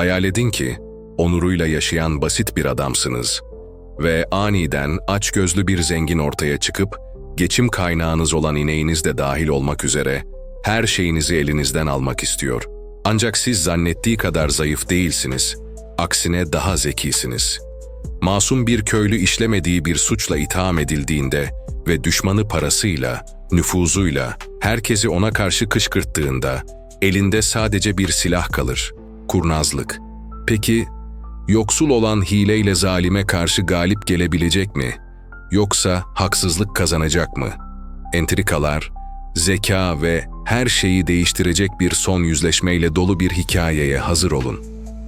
Hayal edin ki, onuruyla yaşayan basit bir adamsınız ve aniden açgözlü bir zengin ortaya çıkıp, geçim kaynağınız olan ineğiniz de dahil olmak üzere her şeyinizi elinizden almak istiyor. Ancak siz zannettiği kadar zayıf değilsiniz. Aksine daha zekisiniz. Masum bir köylü işlemediği bir suçla itham edildiğinde ve düşmanı parasıyla, nüfuzuyla, herkesi ona karşı kışkırttığında elinde sadece bir silah kalır, kurnazlık. Peki, yoksul olan hileyle zalime karşı galip gelebilecek mi? Yoksa haksızlık kazanacak mı? Entrikalar, zeka ve her şeyi değiştirecek bir son yüzleşmeyle dolu bir hikayeye hazır olun.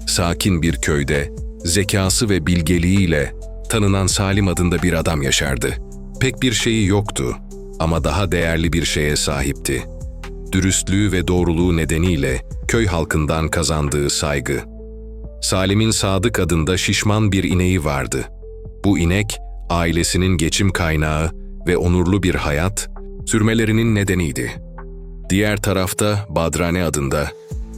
Sakin bir köyde, zekası ve bilgeliğiyle tanınan Salim adında bir adam yaşardı. Pek bir şeyi yoktu ama daha değerli bir şeye sahipti. Dürüstlüğü ve doğruluğu nedeniyle köy halkından kazandığı saygı. Salim'in Sadık adında şişman bir ineği vardı. Bu inek, ailesinin geçim kaynağı ve onurlu bir hayat, sürmelerinin nedeniydi. Diğer tarafta Badrane adında,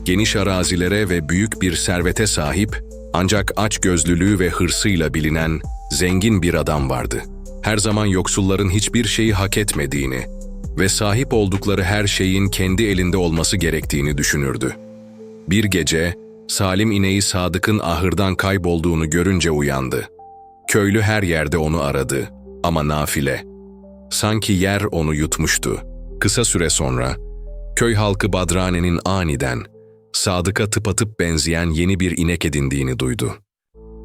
geniş arazilere ve büyük bir servete sahip, ancak açgözlülüğü ve hırsıyla bilinen zengin bir adam vardı. Her zaman yoksulların hiçbir şeyi hak etmediğini ve sahip oldukları her şeyin kendi elinde olması gerektiğini düşünürdü. Bir gece, Salim ineği Sadık'ın ahırdan kaybolduğunu görünce uyandı. Köylü her yerde onu aradı ama nafile. Sanki yer onu yutmuştu. Kısa süre sonra, köy halkı Badrane'nin aniden, Sadık'a tıpatıp benzeyen yeni bir inek edindiğini duydu.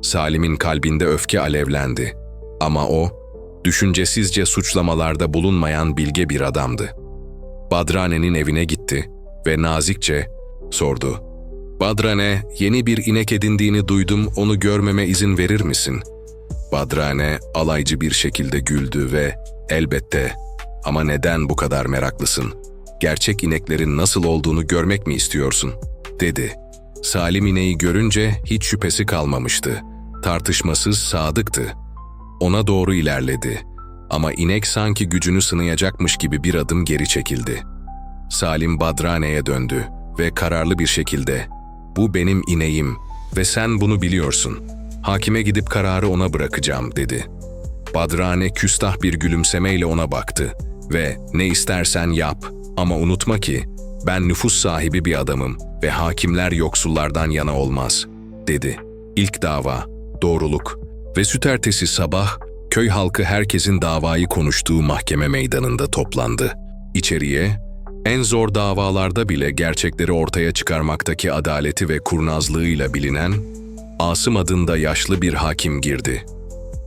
Salim'in kalbinde öfke alevlendi. Ama o, düşüncesizce suçlamalarda bulunmayan bilge bir adamdı. Badrane'nin evine gitti ve nazikçe sordu. Badrane, yeni bir inek edindiğini duydum, onu görmeme izin verir misin? Badrane alaycı bir şekilde güldü ve elbette ama neden bu kadar meraklısın? Gerçek ineklerin nasıl olduğunu görmek mi istiyorsun? dedi. Salim ineği görünce hiç şüphesi kalmamıştı. Tartışmasız sadıktı. Ona doğru ilerledi. Ama inek sanki gücünü sınayacakmış gibi bir adım geri çekildi. Salim Badrane'ye döndü ve kararlı bir şekilde ''Bu benim ineğim ve sen bunu biliyorsun. Hakime gidip kararı ona bırakacağım.'' dedi. Badrane küstah bir gülümsemeyle ona baktı ve ''Ne istersen yap ama unutma ki ben nüfus sahibi bir adamım ve hakimler yoksullardan yana olmaz.'' dedi. İlk dava, doğruluk ve süt ertesi sabah köy halkı herkesin davayı konuştuğu mahkeme meydanında toplandı. İçeriye, en zor davalarda bile gerçekleri ortaya çıkarmaktaki adaleti ve kurnazlığıyla bilinen Asım adında yaşlı bir hakim girdi.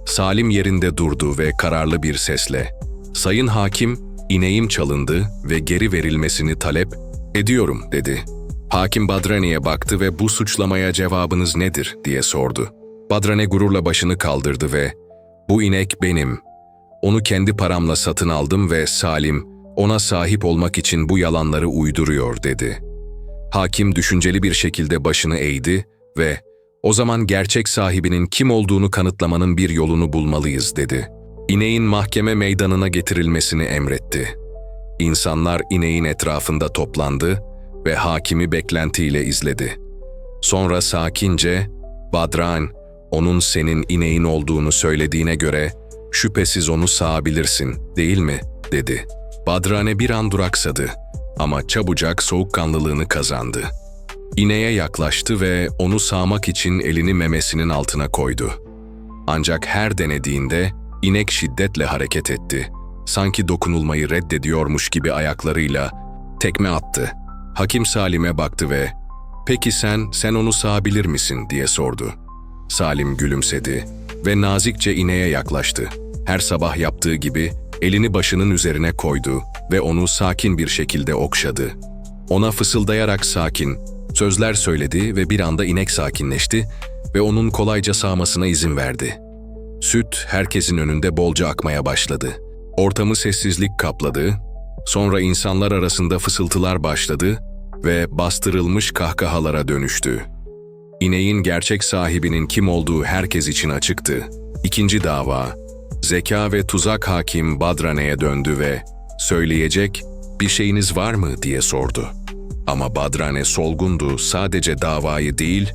Salim yerinde durdu ve kararlı bir sesle "Sayın hakim, ineğim çalındı ve geri verilmesini talep ediyorum." dedi. Hakim Badrane'ye baktı ve bu suçlamaya cevabınız nedir diye sordu. Badrane gururla başını kaldırdı ve "Bu inek benim. Onu kendi paramla satın aldım ve Salim ona sahip olmak için bu yalanları uyduruyor." dedi. Hakim düşünceli bir şekilde başını eğdi ve "O zaman gerçek sahibinin kim olduğunu kanıtlamanın bir yolunu bulmalıyız." dedi. İneğin mahkeme meydanına getirilmesini emretti. İnsanlar ineğin etrafında toplandı ve hakimi beklentiyle izledi. Sonra sakince, Badran, onun senin ineğin olduğunu söylediğine göre şüphesiz onu sağabilirsin, değil mi? dedi. Badrane bir an duraksadı ama çabucak soğukkanlılığını kazandı. İneğe yaklaştı ve onu sağmak için elini memesinin altına koydu. Ancak her denediğinde inek şiddetle hareket etti. Sanki dokunulmayı reddediyormuş gibi ayaklarıyla tekme attı. Hakim Salim'e baktı ve "Peki sen, sen onu sağabilir misin?" diye sordu. Salim gülümsedi ve nazikçe ineğe yaklaştı. Her sabah yaptığı gibi elini başının üzerine koydu ve onu sakin bir şekilde okşadı. Ona fısıldayarak sakin, sözler söyledi ve bir anda inek sakinleşti ve onun kolayca sağmasına izin verdi. Süt herkesin önünde bolca akmaya başladı. Ortamı sessizlik kapladı, sonra insanlar arasında fısıltılar başladı ve bastırılmış kahkahalara dönüştü. İneğin gerçek sahibinin kim olduğu herkes için açıktı. İkinci dava, zeka ve tuzak hakim Badrane'ye döndü ve söyleyecek bir şeyiniz var mı diye sordu. Ama Badrane solgundu sadece davayı değil,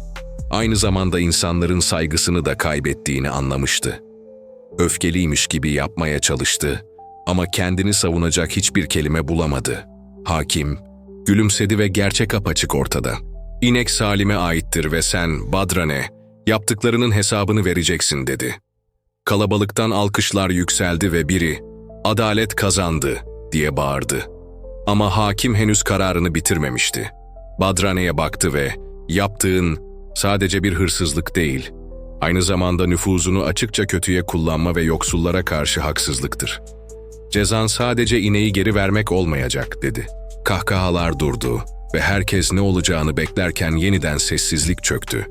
aynı zamanda insanların saygısını da kaybettiğini anlamıştı. Öfkeliymiş gibi yapmaya çalıştı ama kendini savunacak hiçbir kelime bulamadı. Hakim gülümsedi ve gerçek apaçık ortada. İnek Salim'e aittir ve sen, Badrane, yaptıklarının hesabını vereceksin dedi. Kalabalıktan alkışlar yükseldi ve biri, adalet kazandı diye bağırdı. Ama hakim henüz kararını bitirmemişti. Badrane'ye baktı ve yaptığın sadece bir hırsızlık değil, aynı zamanda nüfuzunu açıkça kötüye kullanma ve yoksullara karşı haksızlıktır. Cezan sadece ineği geri vermek olmayacak dedi. Kahkahalar durdu ve herkes ne olacağını beklerken yeniden sessizlik çöktü.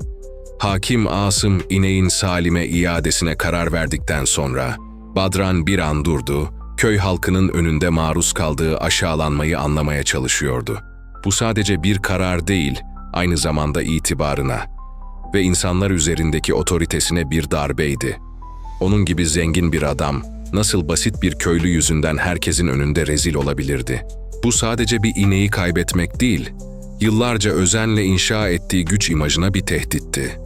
Hakim Asım ineğin Salim'e iadesine karar verdikten sonra Badran bir an durdu, köy halkının önünde maruz kaldığı aşağılanmayı anlamaya çalışıyordu. Bu sadece bir karar değil, aynı zamanda itibarına ve insanlar üzerindeki otoritesine bir darbeydi. Onun gibi zengin bir adam nasıl basit bir köylü yüzünden herkesin önünde rezil olabilirdi? Bu sadece bir ineği kaybetmek değil, yıllarca özenle inşa ettiği güç imajına bir tehditti.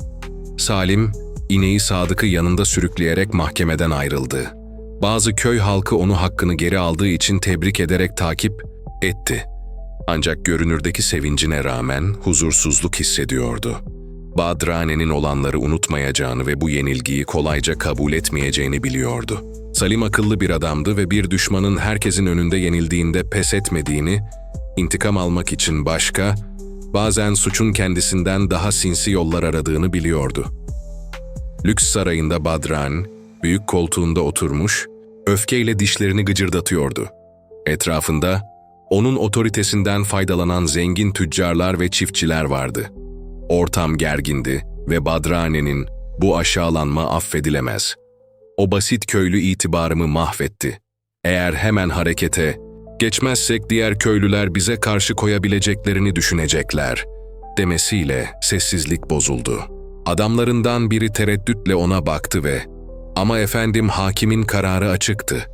Salim, ineği Sadık'ı yanında sürükleyerek mahkemeden ayrıldı. Bazı köy halkı onu hakkını geri aldığı için tebrik ederek takip etti. Ancak görünürdeki sevincine rağmen huzursuzluk hissediyordu. Badrane'nin olanları unutmayacağını ve bu yenilgiyi kolayca kabul etmeyeceğini biliyordu. Salim akıllı bir adamdı ve bir düşmanın herkesin önünde yenildiğinde pes etmediğini, intikam almak için başka, bazen suçun kendisinden daha sinsi yollar aradığını biliyordu. Lüks sarayında Badran, büyük koltuğunda oturmuş, öfkeyle dişlerini gıcırdatıyordu. Etrafında, onun otoritesinden faydalanan zengin tüccarlar ve çiftçiler vardı. Ortam gergindi ve Badrane'nin bu aşağılanma affedilemez. O basit köylü itibarımı mahvetti. Eğer hemen harekete geçmezsek diğer köylüler bize karşı koyabileceklerini düşünecekler demesiyle sessizlik bozuldu. Adamlarından biri tereddütle ona baktı ve ama efendim hakimin kararı açıktı.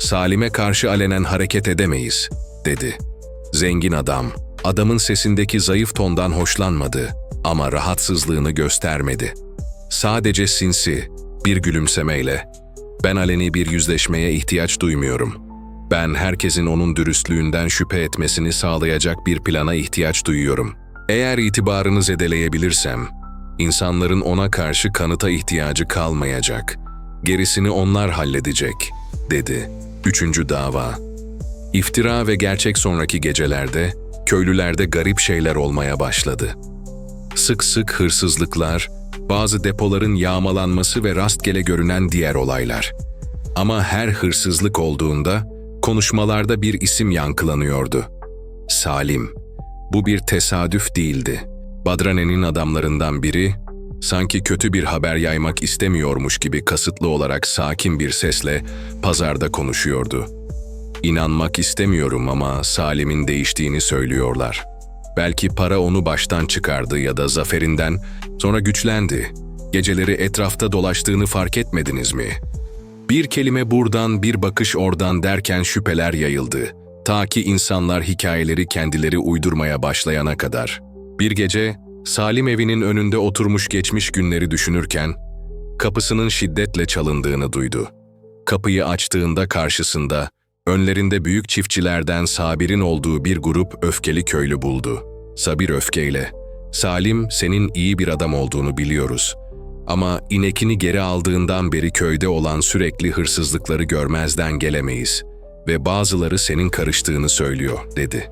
Salim'e karşı alenen hareket edemeyiz, dedi. Zengin adam, adamın sesindeki zayıf tondan hoşlanmadı ama rahatsızlığını göstermedi. Sadece sinsi, bir gülümsemeyle, ben aleni bir yüzleşmeye ihtiyaç duymuyorum. Ben herkesin onun dürüstlüğünden şüphe etmesini sağlayacak bir plana ihtiyaç duyuyorum. Eğer itibarını zedeleyebilirsem, insanların ona karşı kanıta ihtiyacı kalmayacak. Gerisini onlar halledecek, dedi. Üçüncü dava. İftira ve gerçek sonraki gecelerde, köylülerde garip şeyler olmaya başladı. Sık sık hırsızlıklar, bazı depoların yağmalanması ve rastgele görünen diğer olaylar. Ama her hırsızlık olduğunda konuşmalarda bir isim yankılanıyordu. Salim. Bu bir tesadüf değildi. Badrane'nin adamlarından biri, sanki kötü bir haber yaymak istemiyormuş gibi kasıtlı olarak sakin bir sesle pazarda konuşuyordu. İnanmak istemiyorum ama Salim'in değiştiğini söylüyorlar. Belki para onu baştan çıkardı ya da zaferinden sonra güçlendi. Geceleri etrafta dolaştığını fark etmediniz mi? Bir kelime buradan, bir bakış oradan derken şüpheler yayıldı. Ta ki insanlar hikayeleri kendileri uydurmaya başlayana kadar. Bir gece Salim evinin önünde oturmuş geçmiş günleri düşünürken kapısının şiddetle çalındığını duydu. Kapıyı açtığında karşısında önlerinde büyük çiftçilerden Sabir'in olduğu bir grup öfkeli köylü buldu. Sabir öfkeyle, Salim senin iyi bir adam olduğunu biliyoruz. Ama inekini geri aldığından beri köyde olan sürekli hırsızlıkları görmezden gelemeyiz ve bazıları senin karıştığını söylüyor, dedi.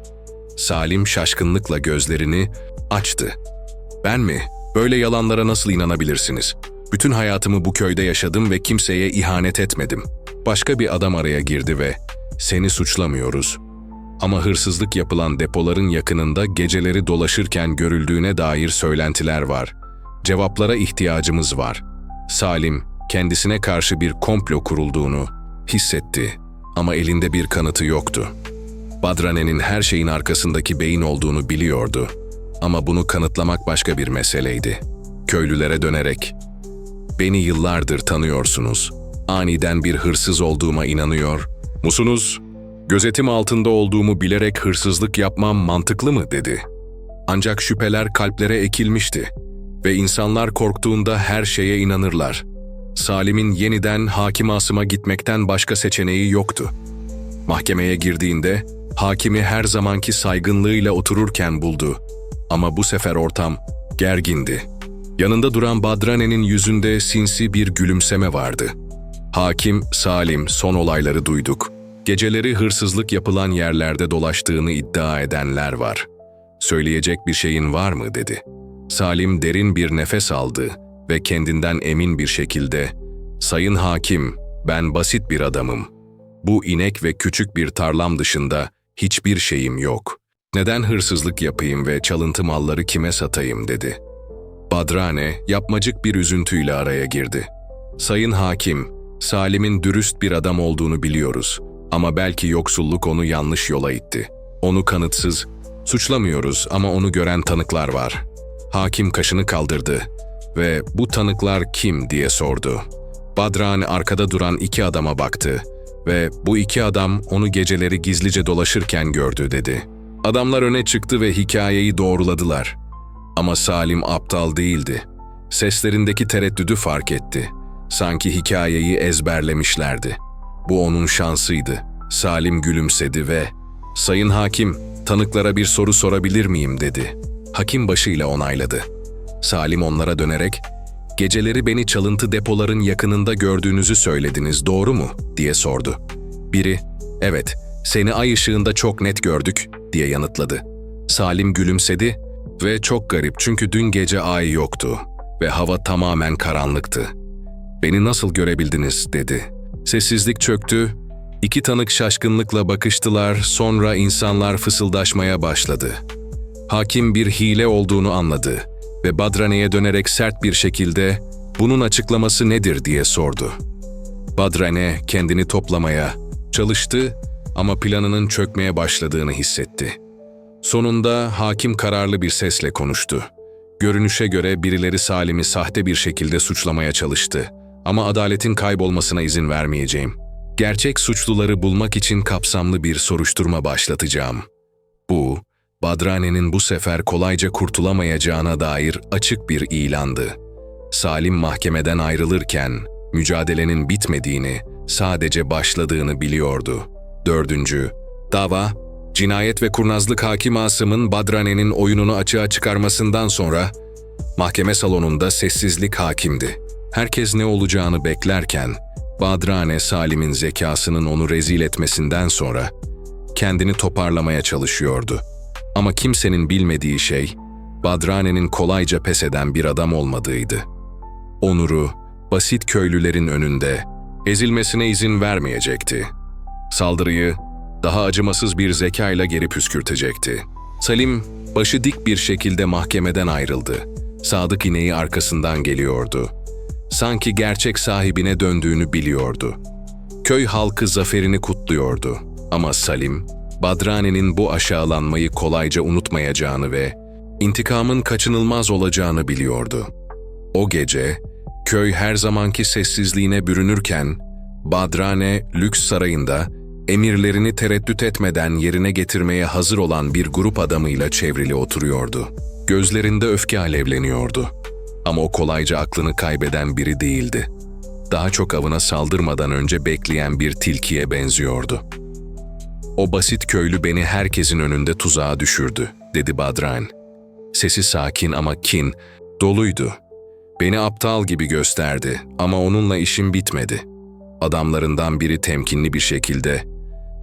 Salim şaşkınlıkla gözlerini açtı. Ben mi? Böyle yalanlara nasıl inanabilirsiniz? Bütün hayatımı bu köyde yaşadım ve kimseye ihanet etmedim. Başka bir adam araya girdi ve seni suçlamıyoruz. Ama hırsızlık yapılan depoların yakınında geceleri dolaşırken görüldüğüne dair söylentiler var. Cevaplara ihtiyacımız var. Salim, kendisine karşı bir komplo kurulduğunu hissetti ama elinde bir kanıtı yoktu. Badrane'nin her şeyin arkasındaki beyin olduğunu biliyordu ama bunu kanıtlamak başka bir meseleydi. Köylülere dönerek, ''Beni yıllardır tanıyorsunuz. Aniden bir hırsız olduğuma inanıyor musunuz? Gözetim altında olduğumu bilerek hırsızlık yapmam mantıklı mı?'' dedi. Ancak şüpheler kalplere ekilmişti. ve insanlar korktuğunda her şeye inanırlar. Salim'in yeniden hakim Asım'a gitmekten başka seçeneği yoktu. Mahkemeye girdiğinde hakimi her zamanki saygınlığıyla otururken buldu. Ama bu sefer ortam gergindi. Yanında duran Badrane'nin yüzünde sinsi bir gülümseme vardı. Hakim Salim son olayları duyduk. Geceleri hırsızlık yapılan yerlerde dolaştığını iddia edenler var. Söyleyecek bir şeyin var mı dedi. Salim derin bir nefes aldı ve kendinden emin bir şekilde "Sayın hakim, ben basit bir adamım. Bu inek ve küçük bir tarlam dışında hiçbir şeyim yok. Neden hırsızlık yapayım ve çalıntı malları kime satayım?" dedi. Badrane yapmacık bir üzüntüyle araya girdi. Sayın hakim, Salim'in dürüst bir adam olduğunu biliyoruz ama belki yoksulluk onu yanlış yola itti. Onu kanıtsız, suçlamıyoruz ama onu gören tanıklar var. Hakim kaşını kaldırdı ve bu tanıklar kim diye sordu. Badrane arkada duran iki adama baktı ve bu iki adam onu geceleri gizlice dolaşırken gördü dedi. Adamlar öne çıktı ve hikayeyi doğruladılar. Ama Salim aptal değildi. Seslerindeki tereddüdü fark etti. Sanki hikayeyi ezberlemişlerdi. Bu onun şansıydı. Salim gülümsedi ve ''Sayın hakim, tanıklara bir soru sorabilir miyim?'' dedi. Hakim başıyla onayladı. Salim onlara dönerek ''Geceleri beni çalıntı depoların yakınında gördüğünüzü söylediniz, doğru mu?'' diye sordu. Biri ''Evet, seni ay ışığında çok net gördük.'' diye yanıtladı. Salim gülümsedi ve çok garip çünkü dün gece ay yoktu ve hava tamamen karanlıktı. Beni nasıl görebildiniz dedi. Sessizlik çöktü. İki tanık şaşkınlıkla bakıştılar, sonra insanlar fısıldaşmaya başladı. Hakim bir hile olduğunu anladı ve Badrane'ye dönerek sert bir şekilde bunun açıklaması nedir diye sordu. Badrane kendini toplamaya çalıştı ama planının çökmeye başladığını hissetti. Sonunda hakim kararlı bir sesle konuştu. Görünüşe göre birileri Salim'i sahte bir şekilde suçlamaya çalıştı. Ama adaletin kaybolmasına izin vermeyeceğim. Gerçek suçluları bulmak için kapsamlı bir soruşturma başlatacağım. Bu, Badrane'nin bu sefer kolayca kurtulamayacağına dair açık bir ilandı. Salim mahkemeden ayrılırken, mücadelenin bitmediğini, sadece başladığını biliyordu. Dördüncü, dava, cinayet ve kurnazlık hakim Asım'ın Badrane'nin oyununu açığa çıkarmasından sonra, mahkeme salonunda sessizlik hakimdi. Herkes ne olacağını beklerken, Badrane Salim'in zekasının onu rezil etmesinden sonra kendini toparlamaya çalışıyordu. Ama kimsenin bilmediği şey, Badrane'nin kolayca pes eden bir adam olmadığıydı. Onur'u, basit köylülerin önünde, ezilmesine izin vermeyecekti. Saldırıyı daha acımasız bir zekayla geri püskürtecekti. Salim, başı dik bir şekilde mahkemeden ayrıldı. Sadık ineği arkasından geliyordu sanki gerçek sahibine döndüğünü biliyordu. Köy halkı zaferini kutluyordu ama Salim, Badrane'nin bu aşağılanmayı kolayca unutmayacağını ve intikamın kaçınılmaz olacağını biliyordu. O gece, köy her zamanki sessizliğine bürünürken, Badrane lüks sarayında emirlerini tereddüt etmeden yerine getirmeye hazır olan bir grup adamıyla çevrili oturuyordu. Gözlerinde öfke alevleniyordu. Ama o kolayca aklını kaybeden biri değildi. Daha çok avına saldırmadan önce bekleyen bir tilkiye benziyordu. O basit köylü beni herkesin önünde tuzağa düşürdü, dedi Badran. Sesi sakin ama kin, doluydu. Beni aptal gibi gösterdi ama onunla işim bitmedi. Adamlarından biri temkinli bir şekilde,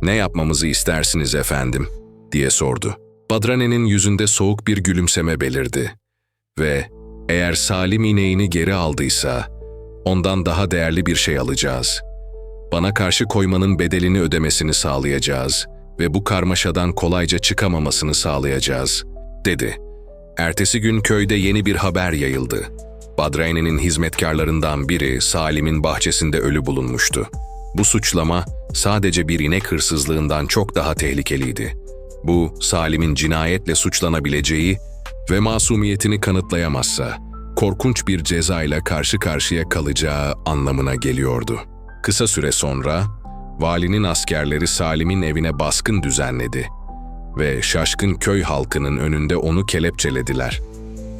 ''Ne yapmamızı istersiniz efendim?'' diye sordu. Badrane'nin yüzünde soğuk bir gülümseme belirdi ve eğer Salim ineğini geri aldıysa, ondan daha değerli bir şey alacağız. Bana karşı koymanın bedelini ödemesini sağlayacağız ve bu karmaşadan kolayca çıkamamasını sağlayacağız, dedi. Ertesi gün köyde yeni bir haber yayıldı. Badrayne'nin hizmetkarlarından biri Salim'in bahçesinde ölü bulunmuştu. Bu suçlama sadece bir inek hırsızlığından çok daha tehlikeliydi. Bu, Salim'in cinayetle suçlanabileceği ve masumiyetini kanıtlayamazsa korkunç bir ceza ile karşı karşıya kalacağı anlamına geliyordu. Kısa süre sonra valinin askerleri Salim'in evine baskın düzenledi ve şaşkın köy halkının önünde onu kelepçelediler.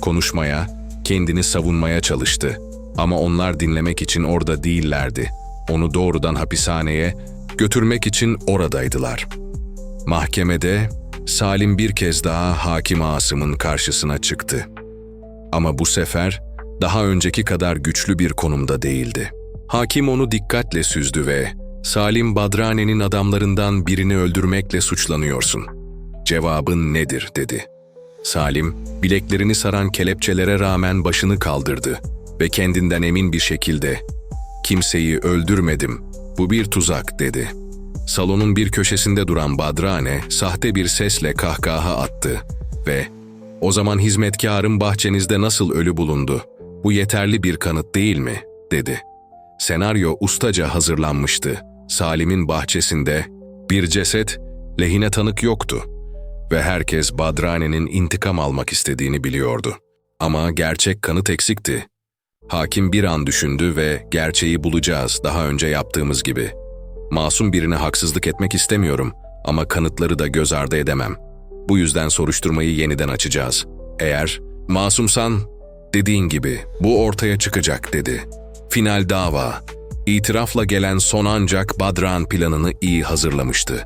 Konuşmaya Kendini savunmaya çalıştı. Ama onlar dinlemek için orada değillerdi. Onu doğrudan hapishaneye götürmek için oradaydılar. Mahkemede Salim bir kez daha hakim Asım'ın karşısına çıktı. Ama bu sefer daha önceki kadar güçlü bir konumda değildi. Hakim onu dikkatle süzdü ve Salim Badrane'nin adamlarından birini öldürmekle suçlanıyorsun. Cevabın nedir dedi. Salim bileklerini saran kelepçelere rağmen başını kaldırdı ve kendinden emin bir şekilde "Kimseyi öldürmedim. Bu bir tuzak." dedi. Salonun bir köşesinde duran Badrane sahte bir sesle kahkaha attı ve "O zaman hizmetkarım bahçenizde nasıl ölü bulundu? Bu yeterli bir kanıt değil mi?" dedi. Senaryo ustaca hazırlanmıştı. Salim'in bahçesinde bir ceset, lehine tanık yoktu ve herkes Badrane'nin intikam almak istediğini biliyordu. Ama gerçek kanıt eksikti. Hakim bir an düşündü ve gerçeği bulacağız daha önce yaptığımız gibi. Masum birine haksızlık etmek istemiyorum ama kanıtları da göz ardı edemem. Bu yüzden soruşturmayı yeniden açacağız. Eğer masumsan dediğin gibi bu ortaya çıkacak dedi. Final dava. İtirafla gelen son ancak Badran planını iyi hazırlamıştı.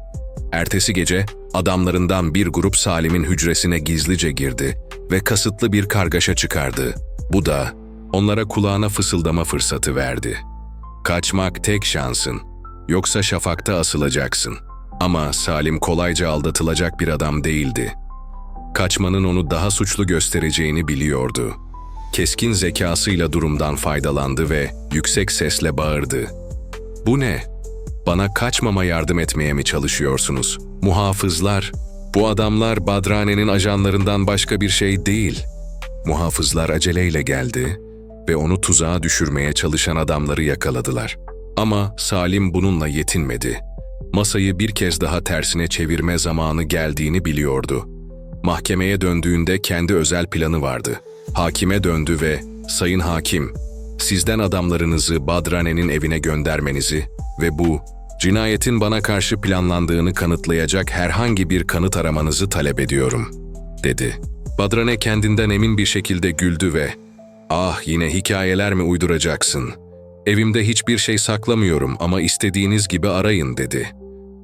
Ertesi gece adamlarından bir grup Salim'in hücresine gizlice girdi ve kasıtlı bir kargaşa çıkardı. Bu da onlara kulağına fısıldama fırsatı verdi. Kaçmak tek şansın, yoksa şafakta asılacaksın. Ama Salim kolayca aldatılacak bir adam değildi. Kaçmanın onu daha suçlu göstereceğini biliyordu. Keskin zekasıyla durumdan faydalandı ve yüksek sesle bağırdı. Bu ne? Bana kaçmama yardım etmeye mi çalışıyorsunuz? Muhafızlar, bu adamlar Badrane'nin ajanlarından başka bir şey değil. Muhafızlar aceleyle geldi ve onu tuzağa düşürmeye çalışan adamları yakaladılar. Ama Salim bununla yetinmedi. Masayı bir kez daha tersine çevirme zamanı geldiğini biliyordu. Mahkemeye döndüğünde kendi özel planı vardı. Hakime döndü ve "Sayın hakim, sizden adamlarınızı Badrane'nin evine göndermenizi ve bu cinayetin bana karşı planlandığını kanıtlayacak herhangi bir kanıt aramanızı talep ediyorum." dedi. Badrane kendinden emin bir şekilde güldü ve "Ah yine hikayeler mi uyduracaksın? Evimde hiçbir şey saklamıyorum ama istediğiniz gibi arayın." dedi.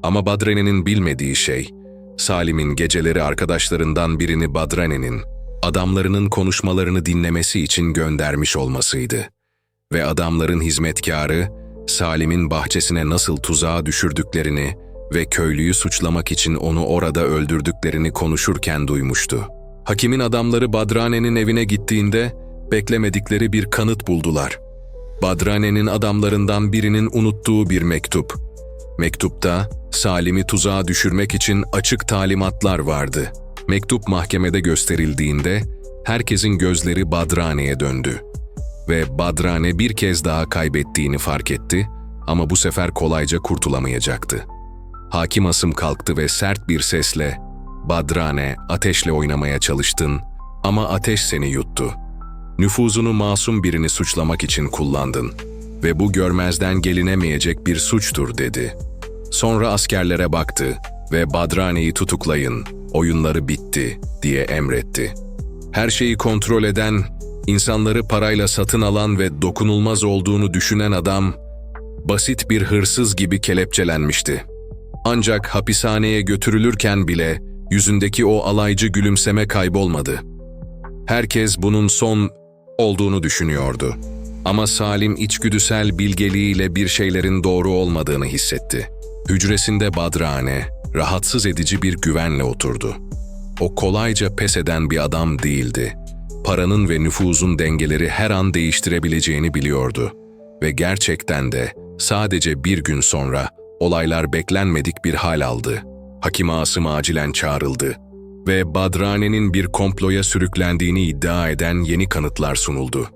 Ama Badrane'nin bilmediği şey, Salim'in geceleri arkadaşlarından birini Badrane'nin, adamlarının konuşmalarını dinlemesi için göndermiş olmasıydı. Ve adamların hizmetkarı, Salim'in bahçesine nasıl tuzağa düşürdüklerini ve köylüyü suçlamak için onu orada öldürdüklerini konuşurken duymuştu. Hakimin adamları Badrane'nin evine gittiğinde beklemedikleri bir kanıt buldular. Badrane'nin adamlarından birinin unuttuğu bir mektup. Mektupta Salim'i tuzağa düşürmek için açık talimatlar vardı. Mektup mahkemede gösterildiğinde herkesin gözleri Badrane'ye döndü. Ve Badrane bir kez daha kaybettiğini fark etti ama bu sefer kolayca kurtulamayacaktı. Hakim Asım kalktı ve sert bir sesle ''Badrane, ateşle oynamaya çalıştın ama ateş seni yuttu. Nüfuzunu masum birini suçlamak için kullandın ve bu görmezden gelinemeyecek bir suçtur.'' dedi. Sonra askerlere baktı ve Badrane'yi tutuklayın, oyunları bitti diye emretti. Her şeyi kontrol eden, insanları parayla satın alan ve dokunulmaz olduğunu düşünen adam, basit bir hırsız gibi kelepçelenmişti. Ancak hapishaneye götürülürken bile yüzündeki o alaycı gülümseme kaybolmadı. Herkes bunun son olduğunu düşünüyordu. Ama Salim içgüdüsel bilgeliğiyle bir şeylerin doğru olmadığını hissetti. Hücresinde Badrane, rahatsız edici bir güvenle oturdu. O kolayca pes eden bir adam değildi. Paranın ve nüfuzun dengeleri her an değiştirebileceğini biliyordu. Ve gerçekten de sadece bir gün sonra olaylar beklenmedik bir hal aldı. Hakim Asım acilen çağrıldı ve Badrane'nin bir komploya sürüklendiğini iddia eden yeni kanıtlar sunuldu.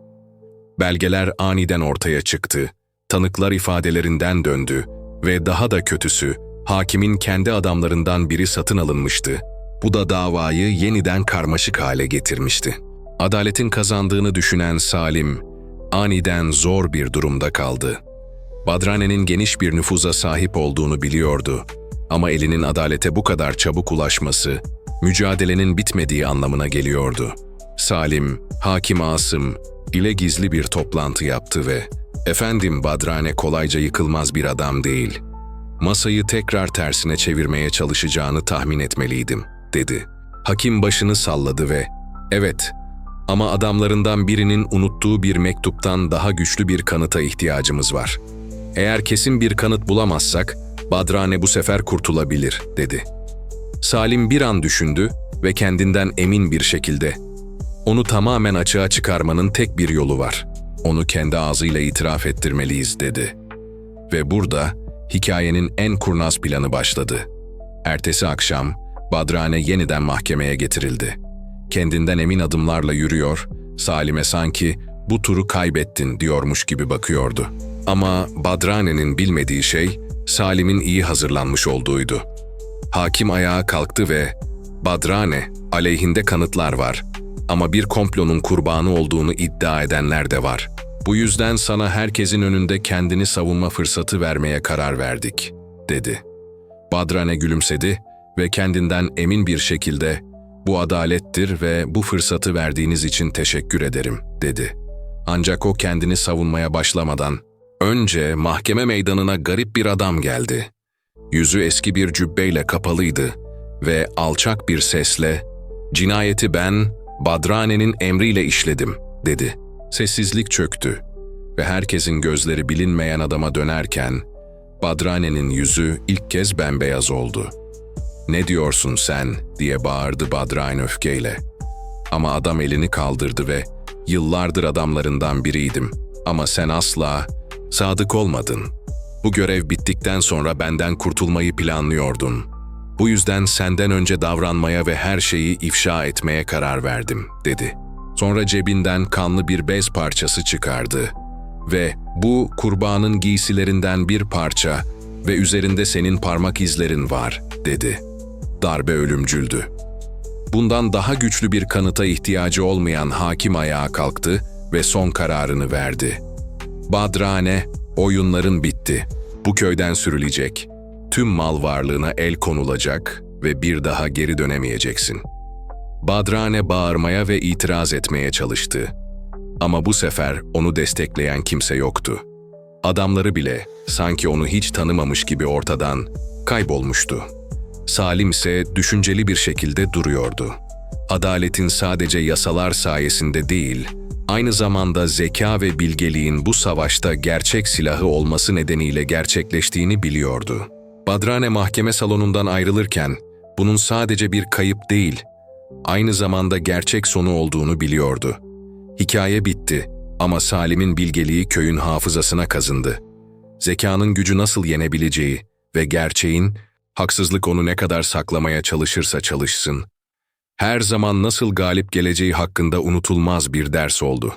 Belgeler aniden ortaya çıktı, tanıklar ifadelerinden döndü ve daha da kötüsü, hakimin kendi adamlarından biri satın alınmıştı. Bu da davayı yeniden karmaşık hale getirmişti. Adaletin kazandığını düşünen Salim, aniden zor bir durumda kaldı. Badrane'nin geniş bir nüfuza sahip olduğunu biliyordu ama elinin adalete bu kadar çabuk ulaşması, mücadelenin bitmediği anlamına geliyordu. Salim, Hakim Asım ile gizli bir toplantı yaptı ve ''Efendim Badrane kolayca yıkılmaz bir adam değil. Masayı tekrar tersine çevirmeye çalışacağını tahmin etmeliydim.'' dedi. Hakim başını salladı ve ''Evet ama adamlarından birinin unuttuğu bir mektuptan daha güçlü bir kanıta ihtiyacımız var. Eğer kesin bir kanıt bulamazsak Badrane bu sefer kurtulabilir.'' dedi. Salim bir an düşündü ve kendinden emin bir şekilde onu tamamen açığa çıkarmanın tek bir yolu var. Onu kendi ağzıyla itiraf ettirmeliyiz dedi. Ve burada hikayenin en kurnaz planı başladı. Ertesi akşam Badrane yeniden mahkemeye getirildi. Kendinden emin adımlarla yürüyor, Salim'e sanki bu turu kaybettin diyormuş gibi bakıyordu. Ama Badrane'nin bilmediği şey Salim'in iyi hazırlanmış olduğuydu. Hakim ayağa kalktı ve Badrane, aleyhinde kanıtlar var ama bir komplonun kurbanı olduğunu iddia edenler de var. Bu yüzden sana herkesin önünde kendini savunma fırsatı vermeye karar verdik, dedi. Badrane gülümsedi ve kendinden emin bir şekilde bu adalettir ve bu fırsatı verdiğiniz için teşekkür ederim, dedi. Ancak o kendini savunmaya başlamadan önce mahkeme meydanına garip bir adam geldi. Yüzü eski bir cübbeyle kapalıydı ve alçak bir sesle "Cinayeti ben Badrane'nin emriyle işledim." dedi. Sessizlik çöktü ve herkesin gözleri bilinmeyen adama dönerken Badrane'nin yüzü ilk kez bembeyaz oldu. "Ne diyorsun sen?" diye bağırdı Badrane öfkeyle. Ama adam elini kaldırdı ve "Yıllardır adamlarından biriydim ama sen asla sadık olmadın. Bu görev bittikten sonra benden kurtulmayı planlıyordun. Bu yüzden senden önce davranmaya ve her şeyi ifşa etmeye karar verdim." dedi. Sonra cebinden kanlı bir bez parçası çıkardı ve bu kurbanın giysilerinden bir parça ve üzerinde senin parmak izlerin var, dedi. Darbe ölümcüldü. Bundan daha güçlü bir kanıta ihtiyacı olmayan hakim ayağa kalktı ve son kararını verdi. Badrane, oyunların bitti. Bu köyden sürülecek. Tüm mal varlığına el konulacak ve bir daha geri dönemeyeceksin. Badrane bağırmaya ve itiraz etmeye çalıştı. Ama bu sefer onu destekleyen kimse yoktu. Adamları bile sanki onu hiç tanımamış gibi ortadan kaybolmuştu. Salim ise düşünceli bir şekilde duruyordu. Adaletin sadece yasalar sayesinde değil, aynı zamanda zeka ve bilgeliğin bu savaşta gerçek silahı olması nedeniyle gerçekleştiğini biliyordu. Badrane mahkeme salonundan ayrılırken bunun sadece bir kayıp değil, aynı zamanda gerçek sonu olduğunu biliyordu. Hikaye bitti ama Salim'in bilgeliği köyün hafızasına kazındı. Zekanın gücü nasıl yenebileceği ve gerçeğin, haksızlık onu ne kadar saklamaya çalışırsa çalışsın, her zaman nasıl galip geleceği hakkında unutulmaz bir ders oldu.